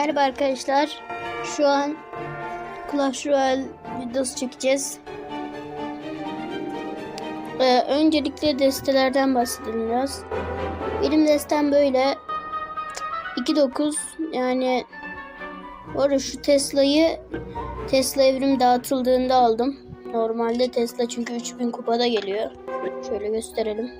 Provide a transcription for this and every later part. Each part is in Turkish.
Merhaba arkadaşlar. Şu an Clash Royale videosu çekeceğiz. Ee, öncelikle destelerden bahsedelim biraz. Benim destem böyle 2.9 yani orada şu Tesla'yı Tesla evrim dağıtıldığında aldım. Normalde Tesla çünkü 3000 kupada geliyor. Şöyle gösterelim.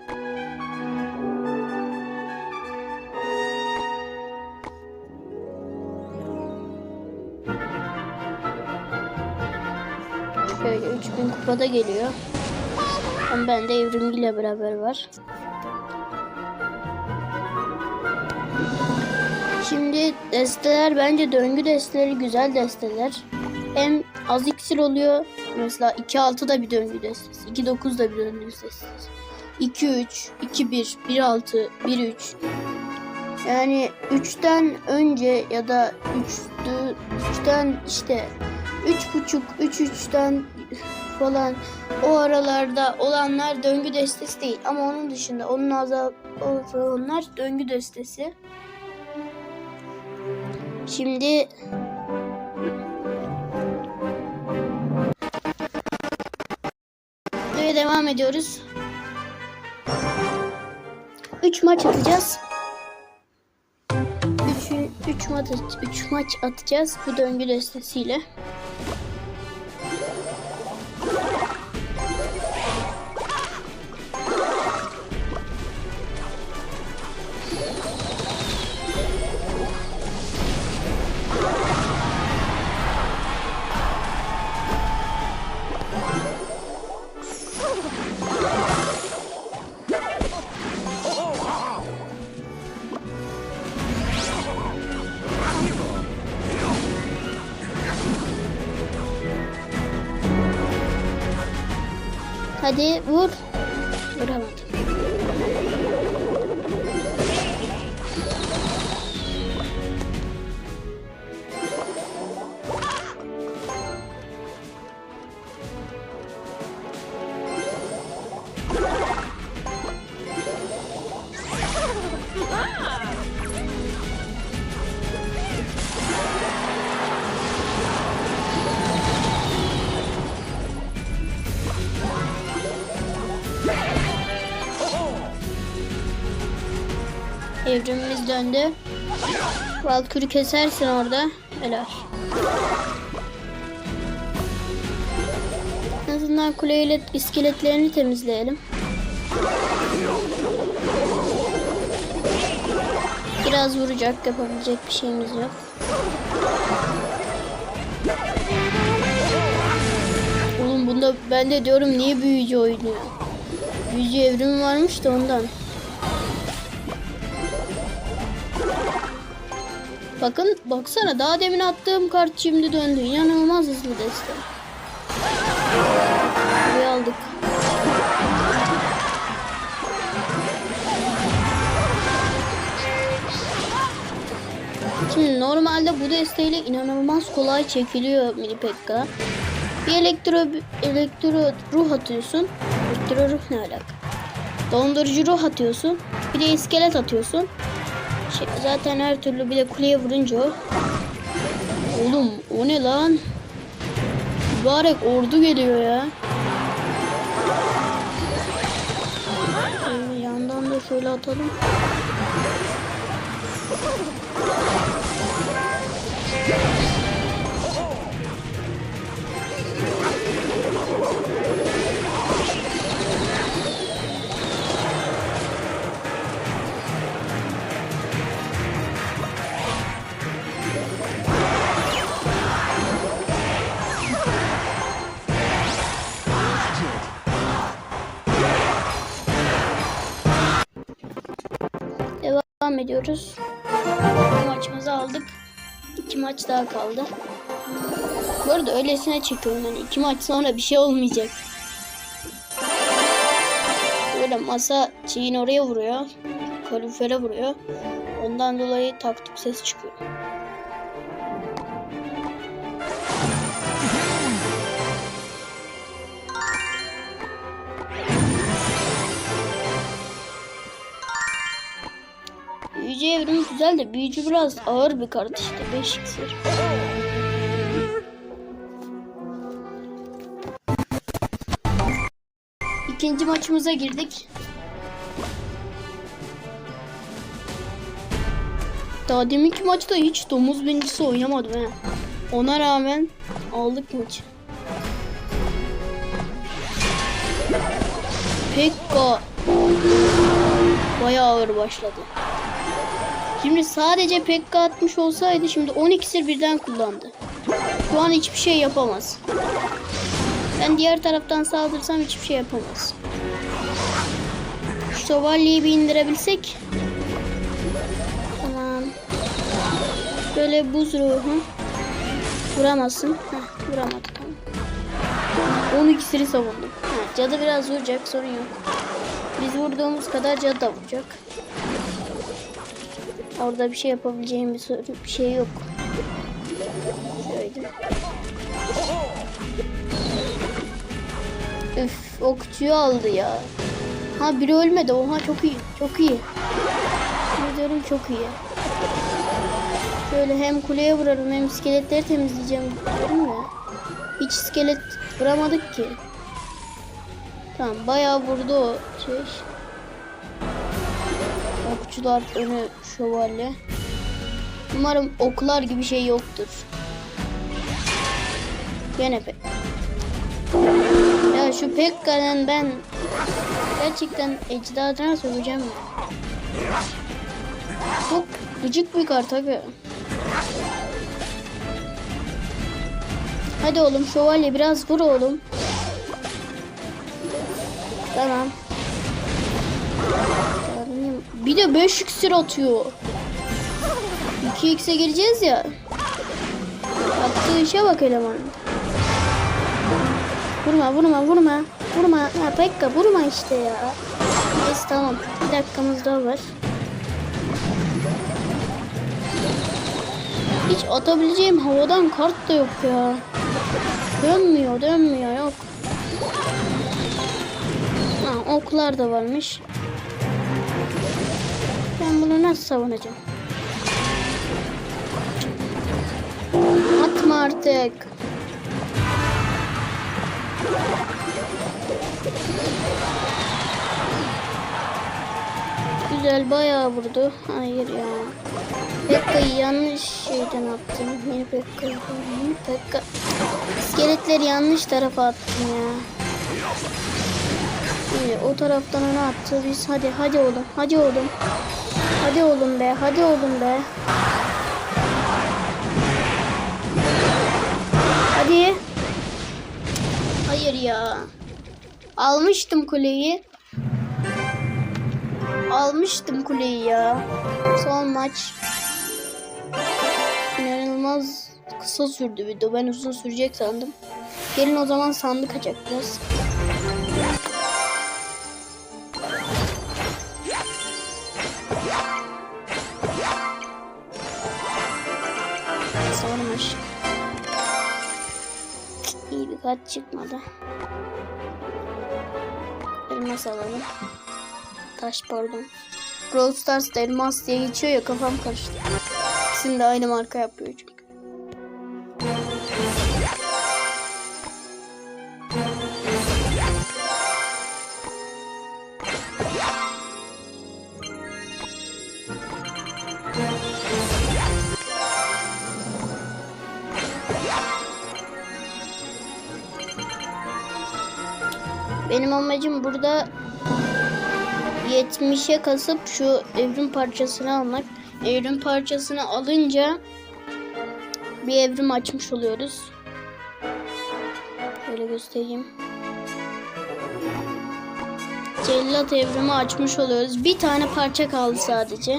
3000 kupada geliyor. Ama bende evrimliyle beraber var. Şimdi desteler bence döngü desteleri güzel desteler. Hem az iksir oluyor. Mesela 2-6 da bir döngü destesi. 2-9 da bir döngü destesi. 2-3, 2-1, 1-6, 1-3. Yani 3'ten önce ya da 3'tü 3'ten işte 3.5 3-3'ten falan o aralarda olanlar döngü destesi değil. Ama onun dışında onun azal olanlar döngü destesi. Şimdi Videoya devam ediyoruz. 3 maç atacağız. 3 3 maç 3 maç atacağız bu döngü destesiyle. Hadi vur. Evrimimiz döndü. Valkürü kesersin orada. Helal. En azından kuleyle iskeletlerini temizleyelim. Biraz vuracak yapabilecek bir şeyimiz yok. Oğlum bunda ben de diyorum niye büyücü oynuyor. Büyücü evrimi varmış da ondan. Bakın baksana daha demin attığım kart şimdi döndü. İnanılmaz hızlı deste. Buraya aldık. Şimdi normalde bu desteğiyle inanılmaz kolay çekiliyor mini pekka. Bir elektro elektro ruh atıyorsun. Elektro ruh ne alaka? Dondurucu ruh atıyorsun. Bir de iskelet atıyorsun. Şey, zaten her türlü bir de kuleye vurunca. Oğlum o ne lan? Mübarek ordu geliyor ya. Şöyle yandan da şöyle atalım. Ediyoruz. Bu maçımızı aldık. İki maç daha kaldı. Bu arada öylesine çekiyorum yani iki maç sonra bir şey olmayacak. Böyle masa şeyin oraya vuruyor. Kalorifere vuruyor. Ondan dolayı taktık ses çıkıyor. Büyücü evrimi güzel de büyücü biraz ağır bir kart işte 5 iksir. İkinci maçımıza girdik. Daha deminki maçta hiç domuz binicisi oynamadım he. Ona rağmen aldık maçı. Pekka bayağı ağır başladı. Şimdi sadece Pekka atmış olsaydı şimdi 10 iksir birden kullandı. Şu an hiçbir şey yapamaz. Ben diğer taraftan saldırsam hiçbir şey yapamaz. Şu şövalyeyi bir indirebilsek. Tamam. Böyle buz ruhu. Vuramazsın. Heh, vuramadı tamam. 10 iksiri savundum. Ha, cadı biraz vuracak sorun yok. Biz vurduğumuz kadar cadı da vuracak. Orada bir şey yapabileceğim bir, bir şey yok. Şöyle. Üf okçuyu aldı ya. Ha biri ölmedi. Oha çok iyi. Çok iyi. Ne çok iyi. Şöyle hem kuleye vurarım hem iskeletleri temizleyeceğim diyorum ya. Hiç iskelet vuramadık ki. Tamam bayağı vurdu o şey. Okçular önü şövalye. Umarım oklar gibi şey yoktur. Gene pek. Ya şu Pekka'nın ben gerçekten ecdadına söyleyeceğim ya. Çok gıcık bir kart abi. Hadi oğlum şövalye biraz vur oğlum. Tamam. Bir de 5 iksir atıyor. 2 x'e gireceğiz ya. Yaptığı işe bak elemanın. Vurma vurma vurma. Vurma. Ya Pekka vurma işte ya. Neyse tamam. Bir dakikamız daha var. Hiç atabileceğim havadan kart da yok ya. Dönmüyor dönmüyor yok. Ha, oklar da varmış. Ben bunu nasıl savunacağım? Atma artık. Güzel bayağı vurdu. Hayır ya. Pekka'yı yanlış şeyden attım. Yeni Pekka. Yeni Pekka. İskeletleri yanlış tarafa attım ya. Şimdi o taraftan ona attı. Biz hadi hadi oğlum. Hadi oğlum. Hadi oğlum be. Hadi oğlum be. Hadi. Hayır ya. Almıştım kuleyi. Almıştım kuleyi ya. Son maç. İnanılmaz kısa sürdü video. Ben uzun sürecek sandım. Gelin o zaman sandık açacak Kart çıkmadı. Elmas alalım. Taş pardon. Brawl Stars'ta elmas diye geçiyor ya kafam karıştı. İkisini aynı marka yapıyor çünkü. Amacım burada 70'e kasıp şu evrim parçasını almak. Evrim parçasını alınca bir evrim açmış oluyoruz. Şöyle göstereyim. Cellat evrimi açmış oluyoruz. Bir tane parça kaldı sadece.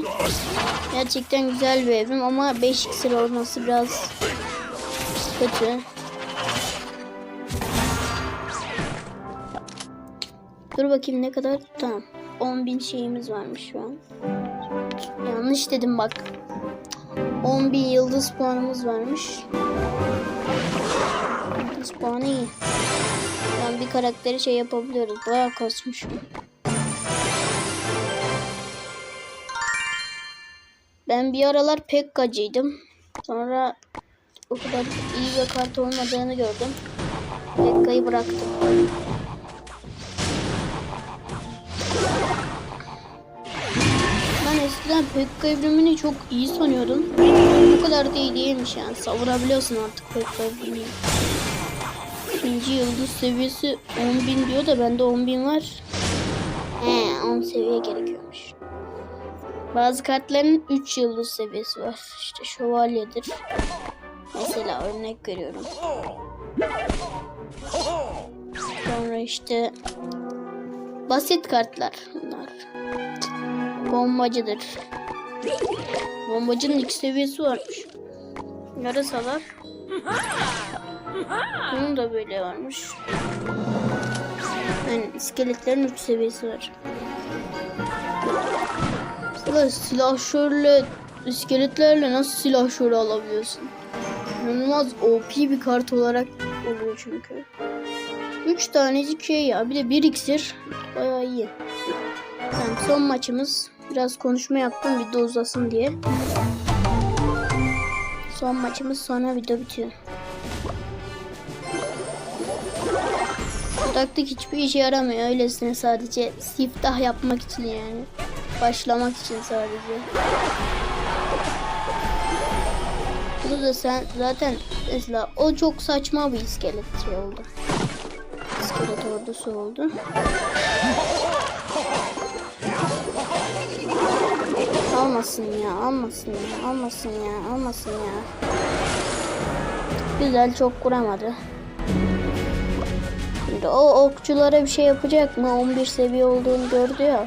Gerçekten güzel bir evrim ama 5 iksir olması biraz kötü. Dur bakayım ne kadar? Tamam. 10.000 şeyimiz varmış şu an. Yanlış dedim bak. 10.000 yıldız puanımız varmış. Yıldız puanı iyi. Yani bir karakteri şey yapabiliyoruz. Bayağı kasmışım. Ben bir aralar pek gacıydım. Sonra o kadar iyi bir kart olmadığını gördüm. Pekka'yı bıraktım. Eskiden Pekka evrimini çok iyi sanıyordum. Bu kadar da iyi değilmiş yani. Savurabiliyorsun artık Pekka evrimini. İkinci yıldız seviyesi 10.000 diyor da bende 10.000 var. He 10 seviye gerekiyormuş. Bazı kartların 3 yıldız seviyesi var. İşte şövalyedir. Mesela örnek veriyorum. Sonra işte basit kartlar bunlar. Bombacıdır. Bombacının iki seviyesi varmış. Yarasalar. Bunun da böyle varmış. Yani iskeletlerin üç seviyesi var. Mesela silahşörle iskeletlerle nasıl silahşörü alabiliyorsun? İnanılmaz OP bir kart olarak oluyor çünkü. Üç tanecik şey ya. Bir de bir iksir. Bayağı iyi. Yani son maçımız. Biraz konuşma yaptım video uzasın diye. Son maçımız sonra video bitiyor. Taktik hiçbir işe yaramıyor. Öylesine sadece siftah yapmak için yani. Başlamak için sadece. Bunu da sen zaten mesela o çok saçma bir iskelet şey oldu. İskelet ordusu oldu. Almasın ya, almasın ya, almasın ya, almasın ya. Güzel çok kuramadı. Şimdi o okçulara bir şey yapacak mı? 11 seviye olduğunu gördü ya.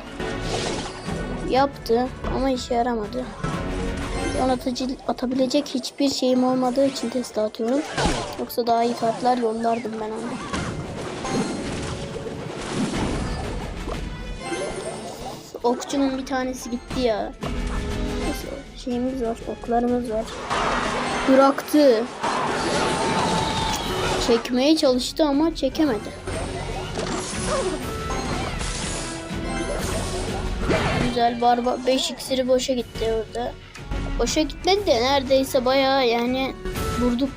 Yaptı ama işe yaramadı. Yönetici atabilecek hiçbir şeyim olmadığı için test atıyorum. Yoksa daha iyi kartlar yollardım ben ona. Okçunun bir tanesi gitti ya. Şeyimiz var, oklarımız var. Bıraktı. Çekmeye çalıştı ama çekemedi. Güzel barba 5 iksiri boşa gitti orada. Boşa gitmedi de neredeyse bayağı yani vurduk.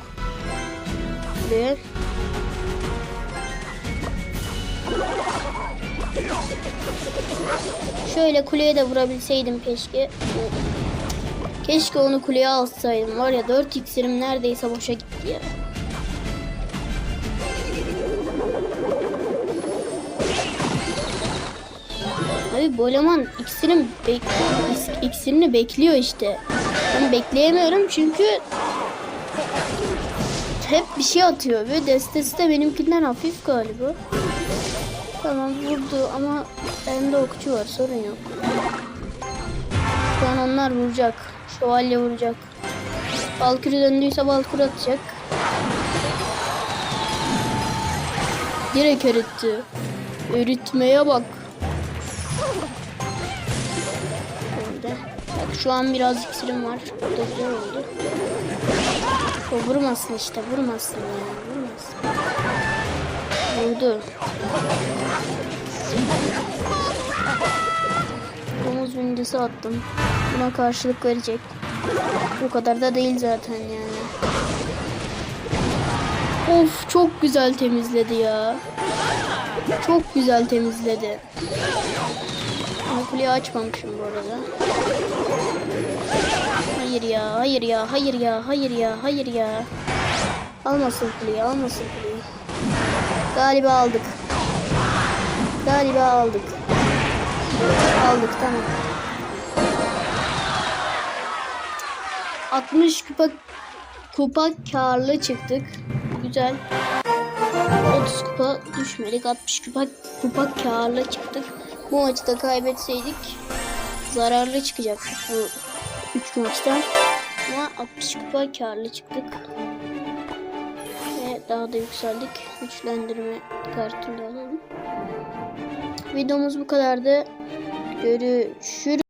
Buraya. Şöyle kuleye de vurabilseydim keşke. Keşke onu kuleye alsaydım. Var ya 4 iksirim neredeyse boşa gitti ya. Abi bu eleman iksirin bek iksirini bekliyor işte. Ben bekleyemiyorum çünkü hep bir şey atıyor ve destesi de benimkinden hafif galiba. Tamam vurdu ama bende okçu var sorun yok. Şu an onlar vuracak. Şövalye vuracak. Valkyrie döndüyse Valkyrie atacak. Direkt eritti. Eritmeye bak. Öyle. Bak şu an biraz iksirim var. Bu da güzel oldu. O vurmasın işte vurmasın ya vurmasın. Vurdu. Domuz bincisi attım. Buna karşılık verecek. Bu kadar da değil zaten yani. Of çok güzel temizledi ya. Çok güzel temizledi. Kuleyi açmamışım bu arada. Hayır ya, hayır ya, hayır ya, hayır ya, hayır ya. Almasın kuleyi, almasın kuleyi. Galiba aldık. Galiba aldık. Aldık tamam. 60 kupa kupa karlı çıktık. Güzel. 30 kupa düşmedik. 60 kupa kupa karlı çıktık. Bu maçı da kaybetseydik zararlı çıkacaktık bu 3 maçtan. Ama 60 kupa karlı çıktık. Ve daha da yükseldik. Güçlendirme kartını da alalım. Videomuz bu kadardı. Görüşürüz.